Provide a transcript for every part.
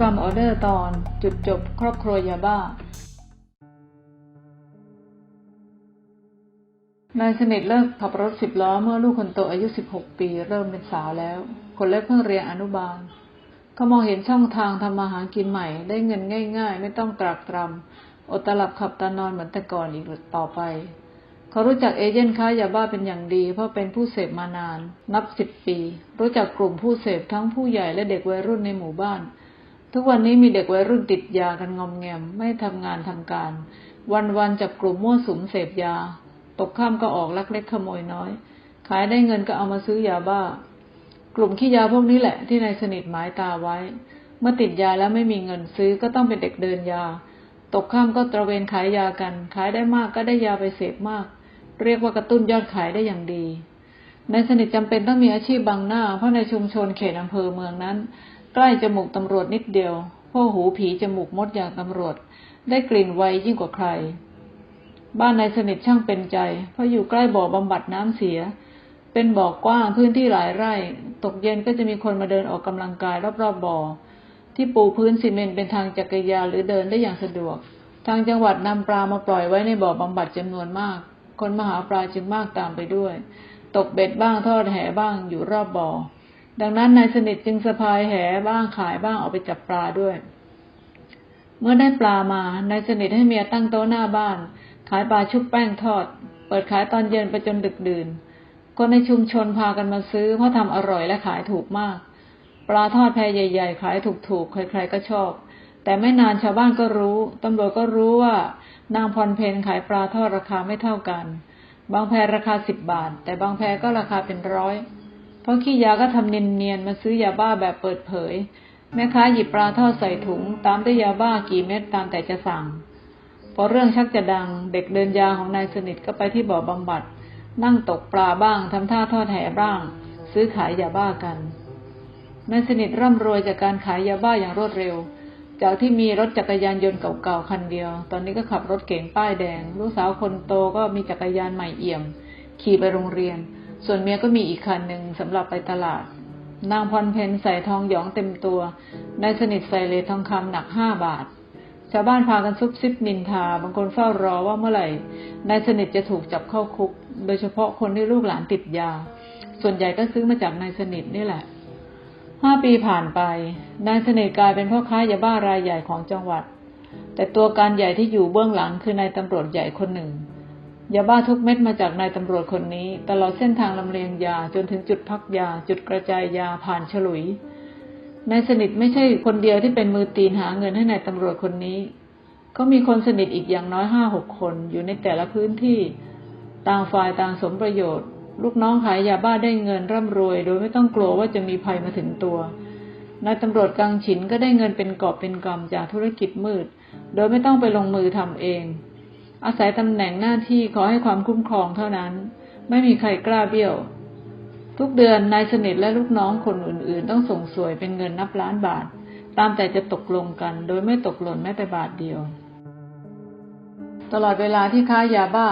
กรัมออเดอร์ตอนจุดจบครอบครัวยาบ้านายสนิทเลิกขับรถสิบล้อเมื่อลูกคนโตอายุ 16 ปี เริ่มเป็นสาวแล้ว คนเล็กเพิ่งเรียนอนุบาล เขามองเห็นช่องทางทำมาหากินใหม่ ได้เงินง่าย ๆ ไม่ต้องตรากตรำอดตลับขับตานอนเหมือนแต่ก่อนอีกต่อไป เขารู้จักเอเจนต์ค้ายาบ้าเป็นอย่างดี เพราะเป็นผู้เสพมานาน นับสิบปี รู้จักกลุ่มผู้เสพทั้งผู้ใหญ่และเด็กวัยรุ่นในหมู่บ้าน ทุกวันนี้มีเด็กวัยรุ่นติดยากันงอมแงม ไม่ทำงานทำการ วันๆจับกลุ่มมั่วสุมเสพยา ตกข้ามก็ออกลักเล็กขโมยน้อย ขายได้เงินก็เอามาซื้อยาบ้า กลุ่มขี้ยาพวกนี้แหละที่นายสนิทหมายตาไว้ เมื่อติดยาแล้วไม่มีเงินซื้อก็ต้องเป็นเด็กเดินยา ตกข้ามก็ตระเวนขายยากัน ขายได้มากก็ได้ยาไปเสพมาก เรียกว่ากระตุ้นยอดขายได้อย่างดีนายสนิทจำเป็นต้องมีอาชีพบังหน้า เพราะในชุมชนเขตอำเภอเมืองนั้น ใกล้จมูกตำรวจนิดเดียวพวกหูผีจมูกมดอย่างตำรวจ ได้กลิ่นไวยิ่งกว่าใคร บ้านนายสนิทช่างเป็นใจ เพราะอยู่ใกล้บ่อบำบัดน้ำเสีย เป็นบ่อกว้างพื้นที่หลายไร่ ตกเย็นก็จะมีคนมาเดินออกกำลังกายรอบๆบบ่อ ที่ปูพื้นซีเมนต์เป็นทางจักรยานหรือเดินได้อย่างสะดวก ทางจังหวัดนำปลามาปล่อยไว้ในบ่อบำบัดจำนวนมาก คนมาหาปลาจึงมากตามไปด้วย ตกเบ็ดบ้างทอดแหบ้างอยู่รอบบ่อ ดังนั้นนายสนิทจึงสะพายแหบ้างขายบ้างออกไปจับปลาด้วย เมื่อได้ปลามานายสนิทให้เมียตั้งโต๊ะหน้าบ้าน ขายปลาชุบแป้งทอด เปิดขายตอนเย็นไปจนดึกดื่นคนในชุมชนพากันมาซื้อเพราะทำอร่อยและขายถูกมาก ปลาทอดแพใหญ่ ๆ ขายถูกๆ ใครๆก็ชอบ แต่ไม่นานชาวบ้านก็รู้ตำรวจก็รู้ว่านางพรเพนขายปลาทอดราคาไม่เท่ากัน บางแพราคาสิบบาท แต่บางแพก็ราคาเป็นร้อย เพราะขี้ยาก็ทำเนียนๆมาซื้อยาบ้าแบบเปิดเผย แม่ค้าหยิบปลาทอดใส่ถุง ตามด้วยยาบ้ากี่เม็ดตามแต่จะสั่ง พอเรื่องชักจะดัง เด็กเดินยาของนายสนิทก็ไปที่บ่อบำบัด นั่งตกปลาบ้างทำท่าทอดแห่บ้าง ซื้อขายยาบ้ากันนายสนิทร่ำรวยจากการขายยาบ้าอย่างรวดเร็ว จากที่มีรถจักรยานยนต์เก่าๆคันเดียว ตอนนี้ก็ขับรถเก๋งป้ายแดง ลูกสาวคนโตก็มีจักรยานใหม่เอี่ยม ขี่ไปโรงเรียน ส่วนเมียก็มีอีกคันหนึ่งสำหรับไปตลาด นางพรเพนใส่ทองหยองเต็มตัวนายสนิทใส่เลทองคำหนักห้าบาท ชาวบ้านพากันซุบซิบนินทา บางคนเฝ้ารอว่าเมื่อไหร่นายสนิทจะถูกจับเข้าคุก โดยเฉพาะคนที่ลูกหลานติดยา ส่วนใหญ่ก็ซื้อมาจากนายสนิทนี่แหละห้าปีผ่านไป นายสนิทกลายเป็นพ่อค้ายาบ้ารายใหญ่ของจังหวัด แต่ตัวการใหญ่ที่อยู่เบื้องหลังคือนายตำรวจใหญ่คนหนึ่ง ยาบ้าทุกเม็ดมาจากนายตำรวจคนนี้ ตลอดเส้นทางลำเลียงยาจนถึงจุดพักยา จุดกระจายยาผ่านฉลุยนายสนิทไม่ใช่คนเดียวที่เป็นมือตีนหาเงินให้นายตำรวจคนนี้ ก็มีคนสนิทอีกอย่างน้อยห้าหกคนอยู่ในแต่ละพื้นที่ ต่างฝ่ายต่างสมประโยชน์ ลูกน้องขายยาบ้าได้เงินร่ำรวย โดยไม่ต้องกลัวว่าจะมีภัยมาถึงตัวนายตำรวจกลางฉินก็ได้เงินเป็นกอบเป็นกำจากธุรกิจมืด โดยไม่ต้องไปลงมือทำเอง อาศัยตำแหน่งหน้าที่ขอให้ความคุ้มครองเท่านั้น ไม่มีใครกล้าเบี้ยว ทุกเดือนนายสนิทและลูกน้องคนอื่นๆ ต้องส่งสวยเป็นเงินนับล้านบาท ตามแต่จะตกลงกัน โดยไม่ตกหล่นแม้แต่บาทเดียว ตลอดเวลาที่ค้ายาบ้า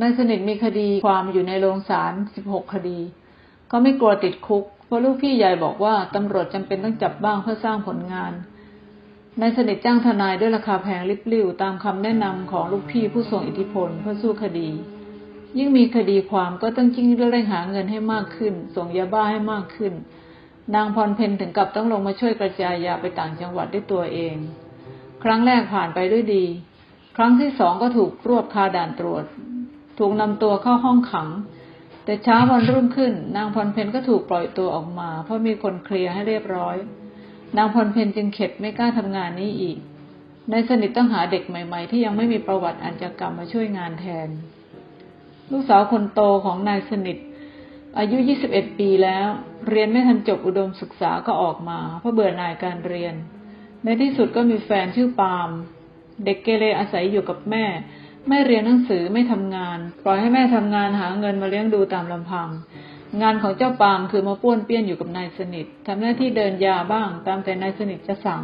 นายสนิทมีคดีความอยู่ในโรงศาล16 คดีเขาไม่กลัวติดคุก เพราะลูกพี่ใหญ่บอกว่าตำรวจจำเป็นต้องจับบ้างเพื่อสร้างผลงาน นายสนิทจ้างทนายด้วยราคาแพงริบลิ่วตามคำแนะนำของลูกพี่ผู้ทรงอิทธิพลเพื่อสู้คดี ยิ่งมีคดีความก็ต้องยิ่งเร่งหาเงินให้มากขึ้น ส่งยาบ้าให้มากขึ้น นางพรเพนถึงกับต้องลงมาช่วยกระจายยาไปต่างจังหวัดด้วยตัวเอง ครั้งแรกผ่านไปด้วยดี ครั้งที่สองก็ถูกรวบคาด่านตรวจ ถูกนำตัวเข้าห้องขัง แต่เช้าวันรุ่งขึ้น นางพรเพนก็ถูกปล่อยตัวออกมา เพราะมีคนเคลียร์ให้เรียบร้อย นางพรเพนจึงเข็ดไม่กล้าทำงานนี้อีกนายสนิทต้องหาเด็กใหม่ ๆ ที่ยังไม่มีประวัติอาชญากรรมมาช่วยงานแทน ลูกสาวคนโตของนายสนิท อายุ 21 ปีแล้ว เรียนไม่ทันจบอุดมศึกษาก็ออกมาเพราะเบื่อหน่ายการเรียน ในที่สุดก็มีแฟนชื่อปาล์มเด็กเกเรอาศัยอยู่กับแม่ ไม่เรียนหนังสือไม่ทำงาน ปล่อยให้แม่ทำงานหาเงินมาเลี้ยงดูตามลำพัง งานของเจ้าปามคือมาป้วนเปี้ยนอยู่กับนายสนิททำหน้าที่เดินยาบ้าง ตามแต่นายสนิทจะสั่ง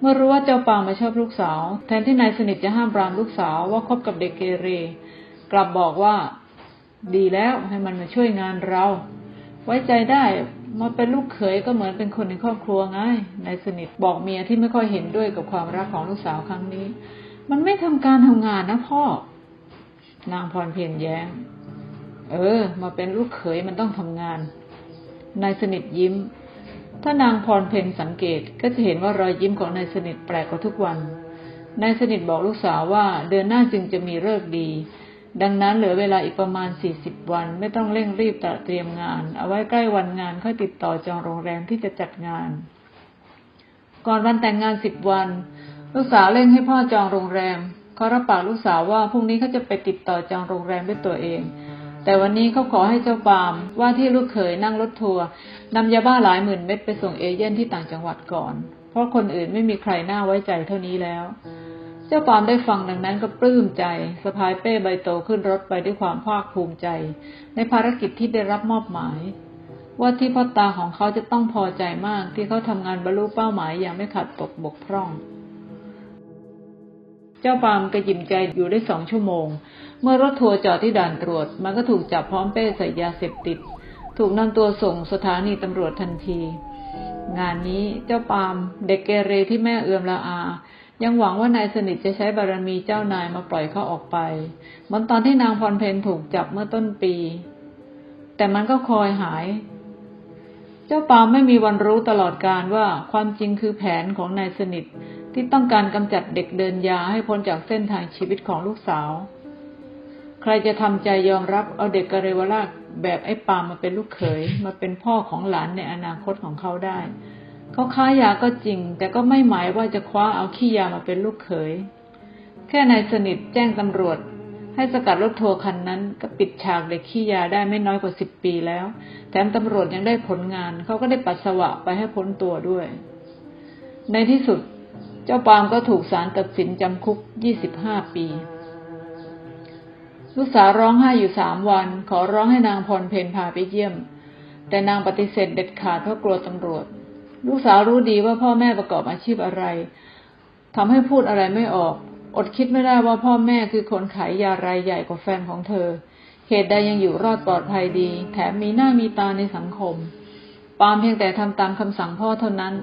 เมื่อรู้ว่าเจ้าปามมาชอบลูกสาว แทนที่นายสนิทจะห้ามปรามลูกสาวว่าคบกับเด็กเกเร กลับบอกว่า ดีแล้วให้มันมาช่วยงานเรา ไว้ใจได้มาเป็นลูกเขยก็เหมือนเป็นคนในครอบครัวไงนายสนิทบอกเมียที่ไม่ค่อยเห็นด้วยกับความรักของลูกสาวครั้งนี้ มันไม่ทำการทำงานนะพ่อนางพรเพียรแย้ง เออ มาเป็นลูกเขยมันต้องทำงาน นายสนิทยิ้ม ถ้านางพรเพ็ญสังเกตก็จะเห็นว่ารอยยิ้มของนายสนิทแปลกกว่าทุกวัน นายสนิทบอกลูกสาวว่าเดือนหน้าจึงจะมีเลิกดี ดังนั้นเหลือเวลาอีกประมาณสี่สิบวัน ไม่ต้องเร่งรีบตระเตรียมงาน เอาไว้ใกล้วันงานค่อยติดต่อจองโรงแรมที่จะจัดงาน ก่อนวันแต่งงานสิบวัน ลูกสาวเร่งให้พ่อจองโรงแรมเขารับปากลูกสาวว่าพรุ่งนี้เขาจะไปติดต่อจองโรงแรมด้วยตัวเอง แต่วันนี้เขาขอให้เจ้าปามว่าที่ลูกเขยนั่งรถทัวร์นำยาบ้าหลายหมื่นเม็ดไปส่งเอเย่นที่ต่างจังหวัดก่อน เพราะคนอื่นไม่มีใครน่าไว้ใจเท่านี้แล้ว เจ้าปามได้ฟังดังนั้นก็ปลื้มใจสะพายเป้ใบโตขึ้นรถไปด้วยความภาคภูมิใจ ในภารกิจที่ได้รับมอบหมาย ว่าที่พ่อตาของเขาจะต้องพอใจมากที่เขาทำงานบรรลุเป้าหมายอย่างไม่ขาดตกบกพร่อง เจ้าปาล์มกระยิมใจอยู่ได้สองชั่วโมง เมื่อรถทัวร์จอดที่ด่านตรวจ มันก็ถูกจับพร้อมเป้ใส่ยาเสพติด ถูกนำตัวส่งสถานีตำรวจทันที งานนี้เจ้าปาล์มเด็กเกเรที่แม่เอือมละอา ยังหวังว่านายสนิทจะใช้บารมีเจ้านายมาปล่อยเขาออกไปเหมือนตอนที่นางพรเพนถูกจับเมื่อต้นปี แต่มันก็คอยหายเจ้าปาล์มไม่มีวันรู้ตลอดการว่าความจริงคือแผนของนายสนิท ที่ต้องการกำจัดเด็กเดินยาให้พ้นจากเส้นทางชีวิตของลูกสาว ใครจะทำใจยอมรับเอาเด็กกเรวราชแบบไอ้ปามมาเป็นลูกเขย มาเป็นพ่อของหลานในอนาคตของเขาได้ เขาค้ายาก็จริง แต่ก็ไม่หมายว่าจะคว้าเอาขี้ยามาเป็นลูกเขย แค่นายสนิทแจ้งตำรวจ ให้สกัดรถทัวร์คันนั้น ก็ปิดฉากเด็กขี้ยาได้ไม่น้อยกว่าสิบปีแล้ว แถมตำรวจยังได้ผลงาน เขาก็ได้ปัสสาวะไปให้พ้นตัวด้วย ในที่สุด เจ้าปามก็ถูกศาลตัดสินจำคุกยี่สิบห้าปี ลูกสาวร้องไห้อยู่สามวัน ขอร้องให้นางพรเพนพาไปเยี่ยม แต่นางปฏิเสธเด็ดขาดเพราะกลัวตำรวจ ลูกสาวรู้ดีว่าพ่อแม่ประกอบอาชีพอะไรทำให้พูดอะไรไม่ออก อดคิดไม่ได้ว่าพ่อแม่คือคนขายยารายใหญ่กว่าแฟนของเธอเหตุใดยังอยู่รอดปลอดภัยดี แถมมีหน้ามีตาในสังคม ปามเพียงแต่ทำตามคำสั่งพ่อเท่านั้น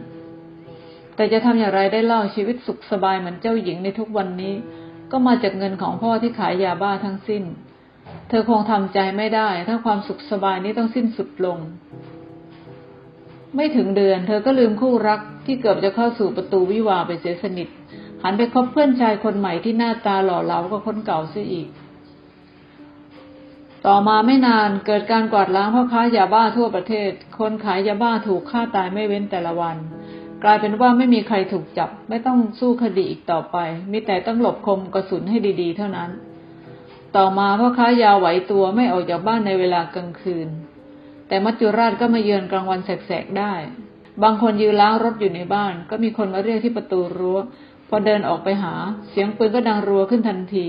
แต่จะทำอย่างไรได้เล่าชีวิตสุขสบายเหมือนเจ้าหญิงในทุกวันนี้ ก็มาจากเงินของพ่อที่ขายยาบ้าทั้งสิ้น เธอคงทำใจไม่ได้ ถ้าความสุขสบายนี้ต้องสิ้นสุดลง ไม่ถึงเดือน เธอก็ลืมคู่รักที่เกือบจะเข้าสู่ประตูวิวาไปเสียสนิท หันไปคบเพื่อนชายคนใหม่ที่หน้าตาหล่อเหลากว่าคนเก่าเสียอีก ต่อมาไม่นานเกิดการกวาดล้างพ่อค้ายาบ้าทั่วประเทศ คนขายยาบ้าถูกฆ่าตายไม่เว้นแต่ละวัน กลายเป็นว่าไม่มีใครถูกจับ ไม่ต้องสู้คดีอีกต่อไป มีแต่ต้องหลบคมกระสุนให้ดีๆ เท่านั้น ต่อมาพ่อค้ายาไหวตัวไม่ออกจากบ้านในเวลากลางคืน แต่มัจจุราชก็มาเยือนกลางวันแสกๆได้ บางคนยืนล้างรถอยู่ในบ้าน ก็มีคนมาเรียกที่ประตูรั้ว พอเดินออกไปหา เสียงปืนก็ดังรัวขึ้นทันที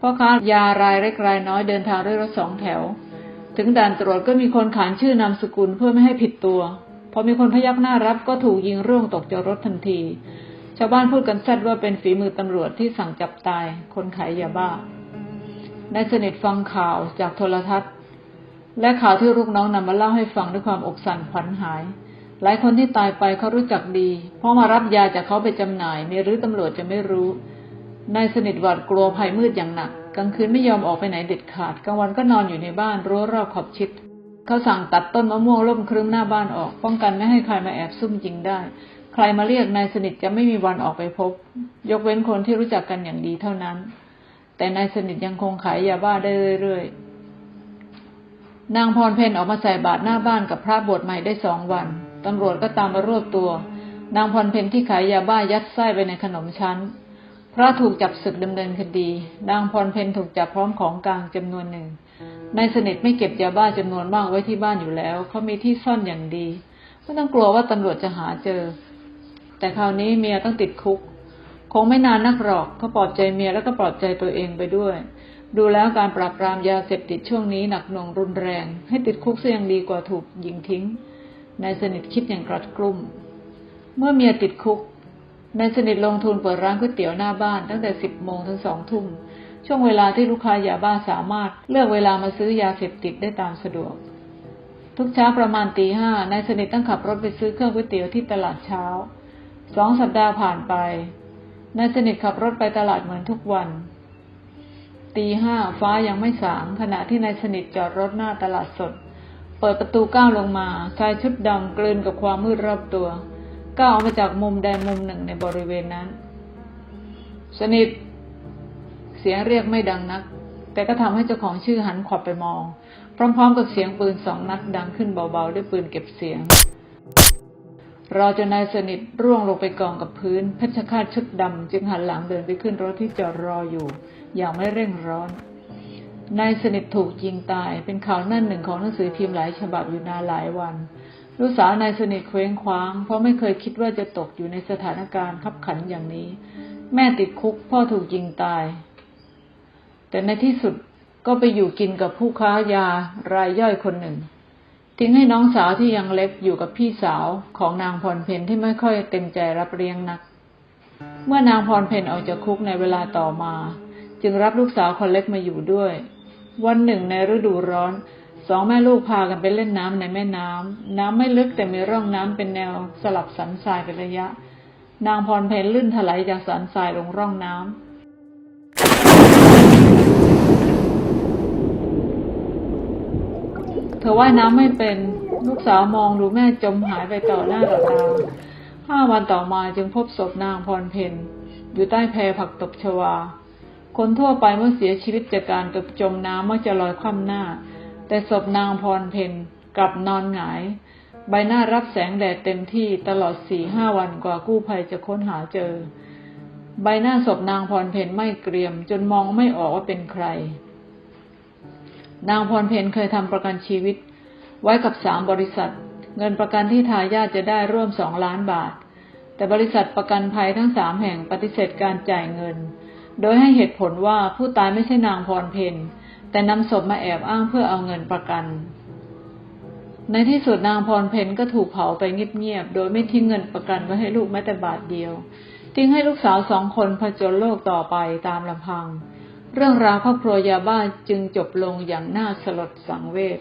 พ่อค้ายารายเล็กรายน้อยเดินทางด้วยรถสองแถว ถึงด่านตรวจก็มีคนขานชื่อนามสกุลเพื่อไม่ให้ผิดตัว พอมีคนพยักหน้ารับก็ถูกยิงร่วงตกจากรถทันที ชาวบ้านพูดกันแซดว่าเป็นฝีมือตำรวจที่สั่งจับตายคนขายยาบ้านายสนิทฟังข่าวจากโทรทัศน์ และข่าวที่ลูกน้องนำมาเล่าให้ฟังด้วยความอกสั่นขวัญหาย หลายคนที่ตายไปเขารู้จักดี เพราะมารับยาจากเขาไปจำหน่ายไม่รู้ตำรวจจะไม่รู้นายสนิทหวาดกลัวภัยมืดอย่างหนัก กลางคืนไม่ยอมออกไปไหนเด็ดขาด กลางวันก็นอนอยู่ในบ้านรั้วรอบขอบชิด เขาสั่งตัดต้นมะม่วงร่มครึ้มหน้าบ้านออก ป้องกันไม่ให้ใครมาแอบซุ่มยิงได้ ใครมาเรียกนายสนิทจะไม่มีวันออกไปพบ ยกเว้นคนที่รู้จักกันอย่างดีเท่านั้น แต่นายสนิทยังคงขายยาบ้าได้เรื่อยๆนางพรเพนออกมาใส่บาตรหน้าบ้านกับพระบวชใหม่ได้สองวันตำรวจก็ตามมารวบตัว นางพรเพนที่ขายยาบ้ายัดไส้ไปในขนมชั้นพระถูกจับศึกดำเนินคดี นางพรเพนถูกจับพร้อมของกลางจำนวนหนึ่ง นายสนิทไม่เก็บยาบ้าจำนวนมากไว้ที่บ้านอยู่แล้ว เขามีที่ซ่อนอย่างดี ไม่ต้องกลัวว่าตำรวจจะหาเจอ แต่คราวนี้เมียต้องติดคุก คงไม่นานนักหรอกเขาปลอบใจเมียแล้วก็ปลอบใจตัวเองไปด้วย ดูแล้วการปราบปรามยาเสพติดช่วงนี้หนักหน่วงรุนแรง ให้ติดคุกเสียยังดีกว่าถูกยิงทิ้ง นายสนิทคิดอย่างกรัดกรุ่ม เมื่อเมียติดคุกนายสนิทลงทุนเปิดร้านก๋วยเตี๋ยวหน้าบ้านตั้งแต่สิบโมงถึงสองทุ่ม ช่วงเวลาที่ลูกค้ายาบ้าสามารถเลือกเวลามาซื้อยาเสพติดได้ตามสะดวก ทุกเช้าประมาณตีห้านายสนิทต้องขับรถไปซื้อเครื่องก๋วยเตี๋ยวที่ตลาดเช้าสองสัปดาห์ผ่านไปนายสนิทขับรถไปตลาดเหมือนทุกวัน ตีห้าฟ้ายังไม่สางขณะที่นายสนิทจอดรถหน้าตลาดสด เปิดประตูก้าวลงมาชายชุดดำกลืนกับความมืดรอบตัวก้าวออกมาจากมุมใดมุมหนึ่งในบริเวณนั้น สนิท เสียงเรียกไม่ดังนัก แต่ก็ทำให้เจ้าของชื่อหันขวับไปมอง พร้อมๆ กับเสียงปืนสองนัดดังขึ้นเบาๆ ด้วยปืนเก็บเสียง รอจนนายสนิทร่วงลงไปกองกับพื้นเพชฌฆาตชุดดำจึงหันหลังเดินไปขึ้นรถที่จอดรออยู่ อย่างไม่เร่งร้อน นายสนิทถูกยิงตายเป็นข่าวหนั่นหนึ่งของหนังสือพิมพ์หลายฉบับอยู่นานหลายวันลูกสาวนายสนิทเคว้งคว้าง เพราะไม่เคยคิดว่าจะตกอยู่ในสถานการณ์ขับขันอย่างนี้ แม่ติดคุกพ่อถูกยิงตาย แต่ในที่สุดก็ไปอยู่กินกับผู้ค้ายารายย่อยคนหนึ่ง ทิ้งให้น้องสาวที่ยังเล็กอยู่กับพี่สาวของนางพรเพนที่ไม่ค่อยเต็มใจรับเลี้ยงนัก เมื่อนางพรเพนออกจากคุกในเวลาต่อมา จึงรับลูกสาวคนเล็กมาอยู่ด้วย วันหนึ่งในฤดูร้อนสองแม่ลูกพากันไปเล่นน้ำในแม่น้ำ น้ำไม่ลึกแต่มีร่องน้ำเป็นแนวสลับสันทรายเป็นระยะ นางพรเพนลื่นถลายจากสันทรายลงร่องน้ำ เธอว่ายน้ำไม่เป็นลูกสาวมองดูแม่จมหายไปต่อหน้าต่อตาห้าวันต่อมาจึงพบศพนางพรเพนอยู่ใต้แพผักตบชวา คนทั่วไปเมื่อเสียชีวิตจากการตกจมน้ำมักจะลอยคว่ำหน้า แต่ศพนางพรเพนกลับนอนหงาย ใบหน้ารับแสงแดดเต็มที่ตลอดสี่ห้าวันกว่ากู้ภัยจะค้นหาเจอ ใบหน้าศพนางพรเพนไม่เกรียม จนมองไม่ออกว่าเป็นใคร นางพรเพนเคยทำประกันชีวิต ไว้กับสามบริษัท เงินประกันที่ทายาทจะได้ร่วมสองล้านบาท แต่บริษัทประกันภัยทั้งสามแห่งปฏิเสธการจ่ายเงิน โดยให้เหตุผลว่าผู้ตายไม่ใช่นางพรเพนแต่นำศพมาแอบอ้างเพื่อเอาเงินประกัน ในที่สุดนางพรเพนก็ถูกเผาไปเงียบๆ โดยไม่ทิ้งเงินประกันไว้ให้ลูกแม้แต่บาทเดียว ทิ้งให้ลูกสาวสองคนผจญโลกต่อไปตามลำพัง เรื่องราวครอบครัวยาบ้าจึงจบลงอย่างน่าสลดสังเวช